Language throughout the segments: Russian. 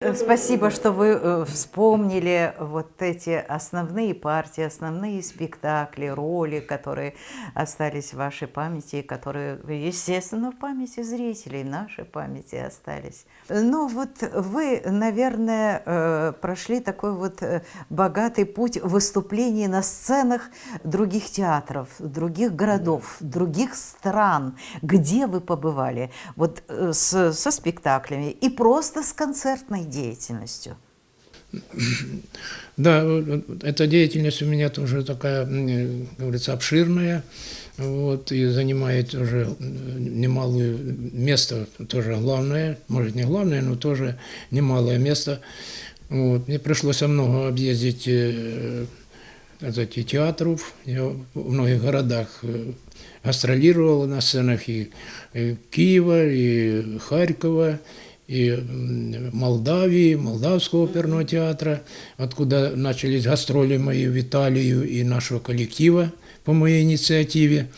Э, Спасибо, что вы э, вспомнили вот эти основные партии, основные спектакли, роли, которые остались в вашей памяти, которые, естественно, в памяти зрителей, нашей памяти остались. Ну вот вы, наверное, э, прошли такой вот богатый путь выступлений на сценах других театров, других городов, других стран. Где вы побывали? Вот с- со спектаклями и просто с концертной деятельностью. Да, эта деятельность у меня тоже такая, как говорится, обширная, вот, и занимает уже немалое место, тоже главное, может не главное, но тоже немалое место. Вот. Мне пришлось много объездить э, сказать, и театров, я в многих городах э, гастролировал на сценах и, и Киева, и Харькова, и Молдавии, Молдавского оперного театра, откуда начались гастроли мои в Италию и нашего коллектива по моей инициативе.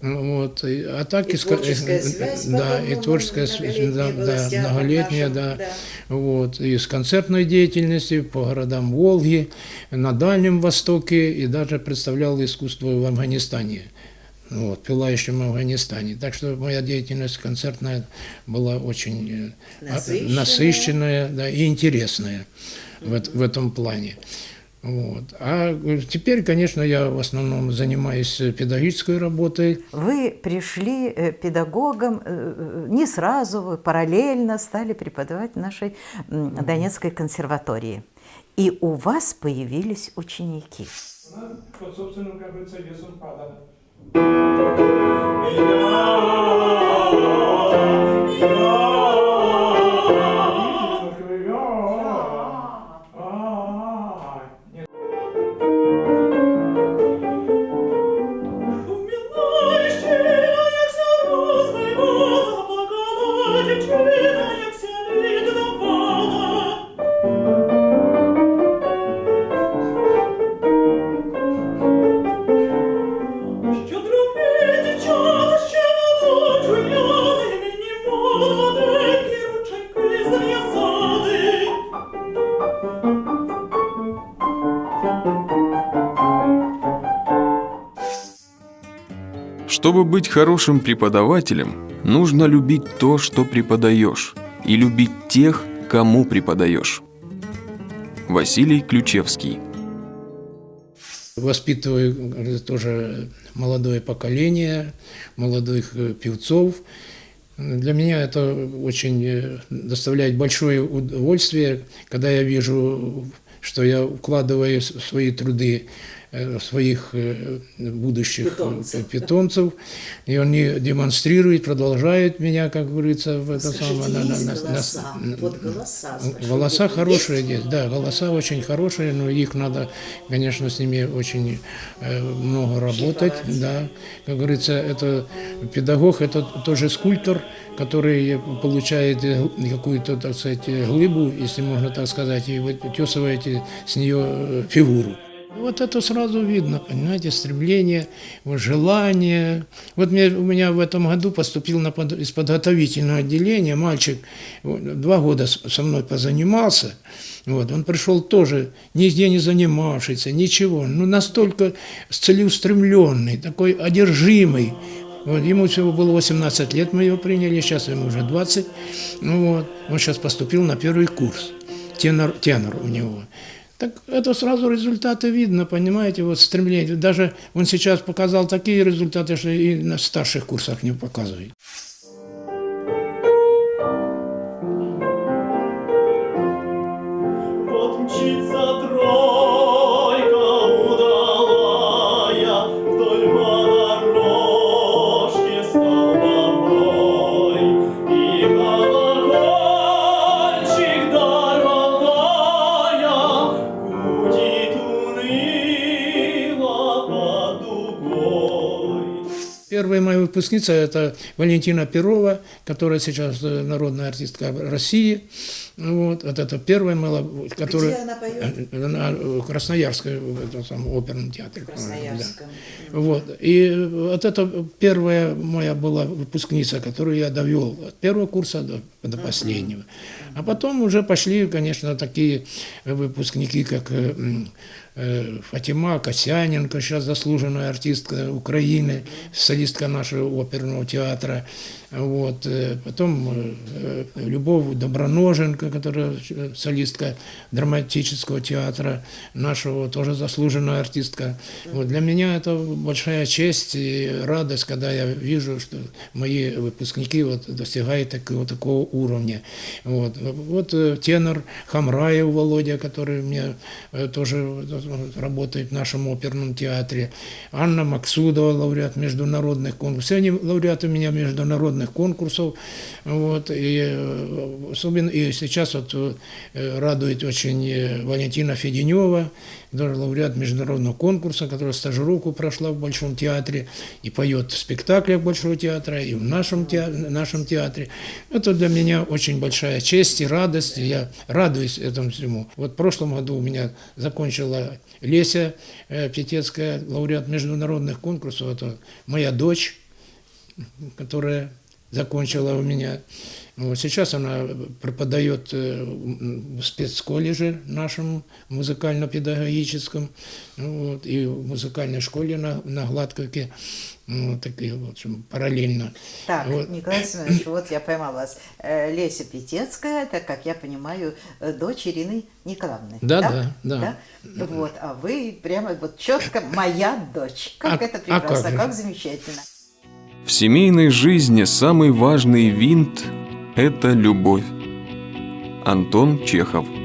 Вот. и- А так И ска- творческая связь да, и творческая связь, да, да, многолетняя, да. да. Вот, и с концертной деятельностью по городам Волги, на Дальнем Востоке, и даже представлял искусство в Афганистане, вот, пылающем Афганистане. Так что моя деятельность концертная была очень э, а- Насыщенная. насыщенная да, и интересная в, в этом плане. Вот. А э, теперь, конечно, я в основном занимаюсь э, педагогической работой. Вы пришли педагогом не сразу, вы параллельно стали преподавать в нашей Донецкой консерватории. И у вас появились ученики. Под собственным, как говорится, весом падала. Oh, oh, oh, oh. Чтобы быть хорошим преподавателем, нужно любить то, что преподаешь, и любить тех, кому преподаешь. Василий Ключевский Воспитываю тоже молодое поколение, молодых э, певцов. Для меня это очень э, доставляет большое удовольствие, когда я вижу, что я вкладываю свои труды своих э, будущих э, Питомцев. питомцев, и они демонстрируют, продолжают меня, как говорится, в это Скажите, самое. есть на- на- голоса? на- Вот голоса. хорошие есть, да, голоса очень хорошие, но их надо, конечно, с ними очень э, много работать, Шлифовать. да. Как говорится, это педагог, это тоже скульптор, который получает э, какую-то, так сказать, э, глыбу, если можно так сказать, и вытесываете с нее э, фигуру. Вот это сразу видно, понимаете, стремление, желание. Вот мне, у меня в этом году поступил на под- из подготовительного отделения мальчик, два года со мной позанимался, вот, он пришел тоже, нигде не занимавшийся, ничего, ну настолько целеустремленный, такой одержимый. Вот, ему всего было 18 лет, мы его приняли, сейчас ему уже 20. Ну, вот, он сейчас поступил на первый курс, тенор, тенор у него. Так это сразу результаты видно, понимаете, вот стремление. Даже он сейчас показал такие результаты, что и на старших курсах не показывает. Первая моя выпускница – это Валентина Перова, которая сейчас э, народная артистка России. Вот, вот это первая моя, которая... Где она поет? Она в Красноярской, в этом самом оперном театре. По-моему, да. Красноярском. Вот. И вот это первая моя была выпускница, которую я довел от первого курса до, до последнего. А потом уже пошли, конечно, такие выпускники, как э, э, Фатима Косяненко, сейчас заслуженная артистка Украины, солистка нашего оперного театра. Вот. э, Потом э, э, Любовь Доброноженко, которая э, солистка драматического театра нашего, тоже заслуженная артистка. Вот. Для меня это большая честь и радость, когда я вижу, что мои выпускники вот достигают такого, такого уровня. Вот, вот э, тенор Хамраев Володя, который мне э, тоже работает в нашем оперном театре. Анна Максудова, лауреат международных конкурсов. Все они лауреаты у меня международных конкурсов. Вот, и э, особенно и сейчас вот э, радует очень э, Валентина Феденева, тоже лауреат международного конкурса, которая стажировку прошла в Большом театре и поет в спектаклях Большого театра и в нашем театре, нашем театре. Это для меня очень большая честь и радость, и я радуюсь этому всему. Вот в прошлом году у меня закончила Леся э, Петецкая, лауреат международных конкурсов, это моя дочь, которая закончила у меня. Вот сейчас она преподает э, в спецколледже нашем музыкально-педагогическом вот, и в музыкальной школе на, на Гладковке. Вот такие, в общем, параллельно. Так, Вот. Николай Семенович, вот я поймала вас. Э, Леся Петецкая, это, как я понимаю, э, дочь Ирины Николаевны. Да, да, да. Вот, а вы прямо вот четко моя дочь. Как А- это а прекрасно, как же? как замечательно. В семейной жизни самый важный винт – это любовь. Антон Чехов.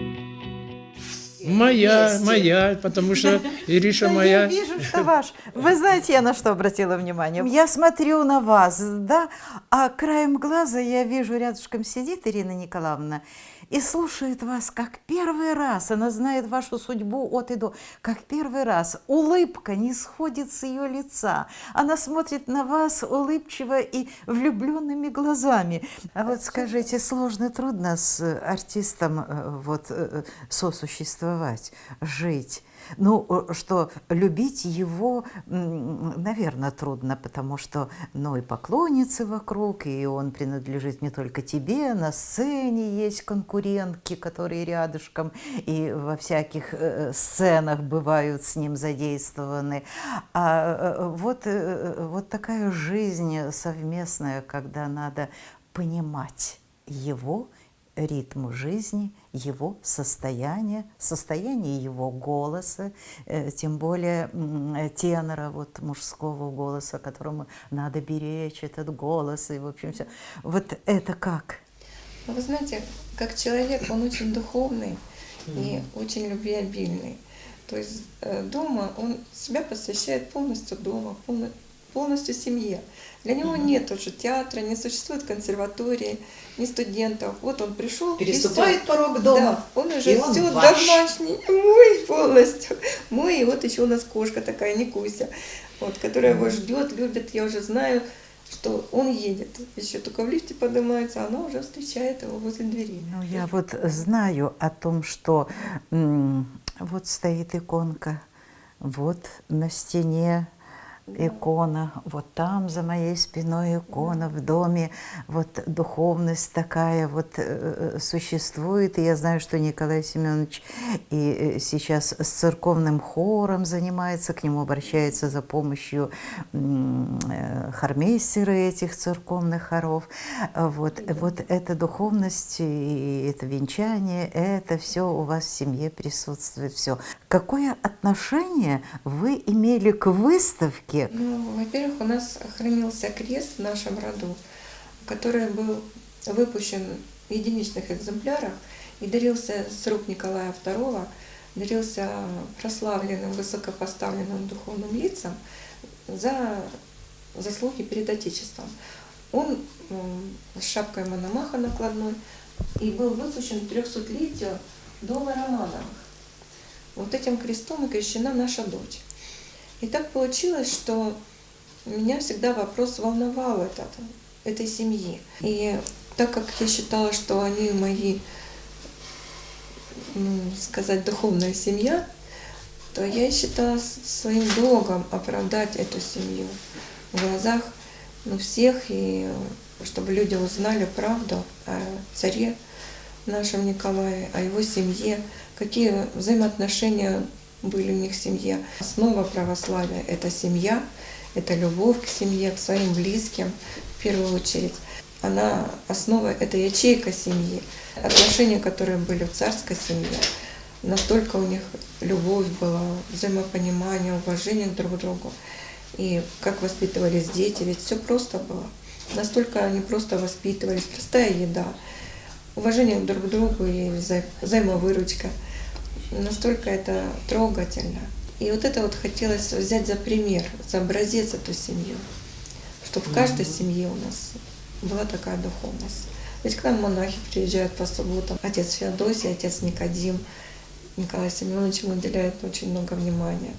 Моя, Вместе. моя, потому что Ириша моя. Я вижу, что ваш. Вы знаете, я на что обратила внимание? Я смотрю на вас, да, а краем глаза я вижу, рядышком сидит Ирина Николаевна и слушает вас как первый раз. Она знает вашу судьбу от и до. Как первый раз. Улыбка не сходит с ее лица. Она смотрит на вас улыбчиво и влюбленными глазами. А вот скажите, сложно, трудно с артистом э, вот э, сосуществовать, жить? Ну, э, что любить его, наверное, трудно, потому что, ну, и поклонницы вокруг, и он принадлежит не только тебе, на сцене есть конкурентки, которые рядышком, и во всяких э, сценах бывают с ним задействованы. А э, вот, э, вот такая жизнь совместная, когда надо понимать его ритм жизни, его состояние, состояние его голоса, э, тем более э, тенора, вот мужского голоса, которому надо беречь этот голос, и в общем все. Вот это как? Ну, Вы знаете, как человек, он очень духовный и очень любвеобильный. То есть э, дома он себя посвящает полностью дома, полно- полностью семье. Для него нет уже театра, не существует консерватории, ни студентов. Вот он пришел. Переступает порог Да, он уже и он все ваш. домашний, мой полностью. Мой, и вот еще у нас кошка такая, Никуся, вот, которая его ждет, любит. Я уже знаю, что он едет. Еще только в лифте поднимается, а она уже встречает его возле двери. Ну, я вот знаю о том, что вот стоит иконка, вот на стене икона, вот там за моей спиной икона в доме, вот духовность такая вот э, э, существует. И я знаю, что Николай Семенович и э, сейчас с церковным хором занимается, к нему обращается за помощью хормейстеры этих церковных хоров. Вот, вот эта духовность и это венчание, это все у вас в семье присутствует, все. Какое отношение вы имели к выставке? Ну, во-первых, у нас хранился крест в нашем роду, который был выпущен в единичных экземплярах и дарился с рук Николая II, дарился прославленным, высокопоставленным духовным лицам за заслуги перед Отечеством. Он с шапкой Мономаха накладной и был выпущен к 300-летию дома Романовых. Вот этим крестом и крещена наша дочь. И так получилось, что меня всегда вопрос волновал этот, этой семьи. И так как я считала, что они мои, ну, сказать, духовная семья, то я считала своим долгом оправдать эту семью в глазах ну, всех, и чтобы люди узнали правду о царе нашем Николае, о его семье, какие взаимоотношения были у них в семье. Основа православия – это семья, это любовь к семье, к своим близким в первую очередь. Она основа – это ячейка семьи. Отношения, которые были в царской семье, настолько у них любовь была, взаимопонимание, уважение друг к другу. И как воспитывались дети, ведь все просто было. Настолько они просто воспитывались, простая еда, уважение друг к другу и вза- взаимовыручка. Настолько это трогательно. И вот это вот хотелось взять за пример, за образец эту семью, чтобы в каждой семье у нас была такая духовность. Ведь к нам монахи приезжают по субботам. Отец Феодосий, отец Никодим, Николай Семенович им уделяет очень много внимания.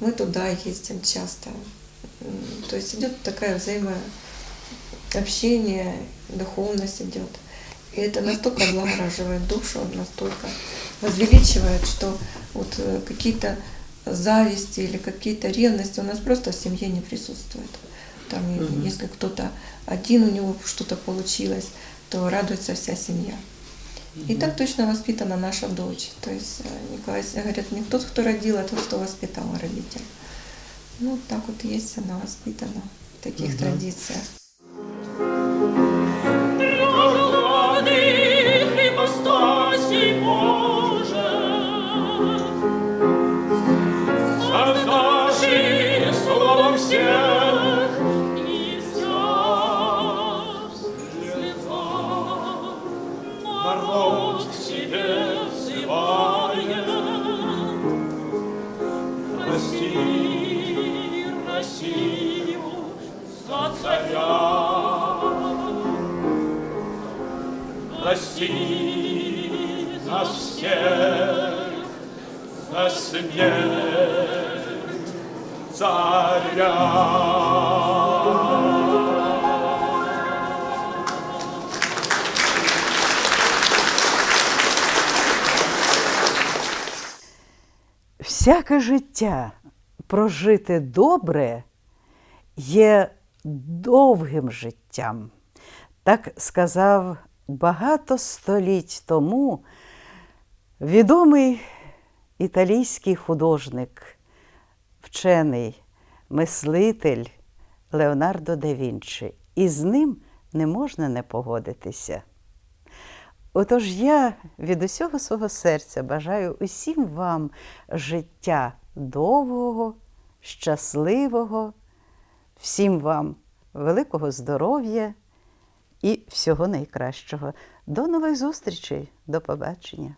Мы туда ездим часто. То есть идет такая взаимообщение, духовность идет. И это настолько облагораживает душу, настолько возвеличивает, что вот э, какие-то зависти или какие-то ревности у нас просто в семье не присутствует. Там, и если кто-то один у него что-то получилось, то радуется вся семья. И так точно воспитана наша дочь. То есть э, Николай говорит, не тот, кто родил, а тот, кто воспитал родитель. Ну, так вот есть она воспитана в таких традициях. Прости Россию за царя. Прости нас всех за смерть царя. Всяке життя прожити добре є довгим життям. Так сказав багато століть тому відомий італійський художник, вчений, мислитель Леонардо да Вінчі. І з ним не можна не погодитися. Отож я від усього свого серця бажаю усім вам життя довгого, щасливого, всім вам великого здоров'я і всього найкращого. До нових зустрічей, до побачення.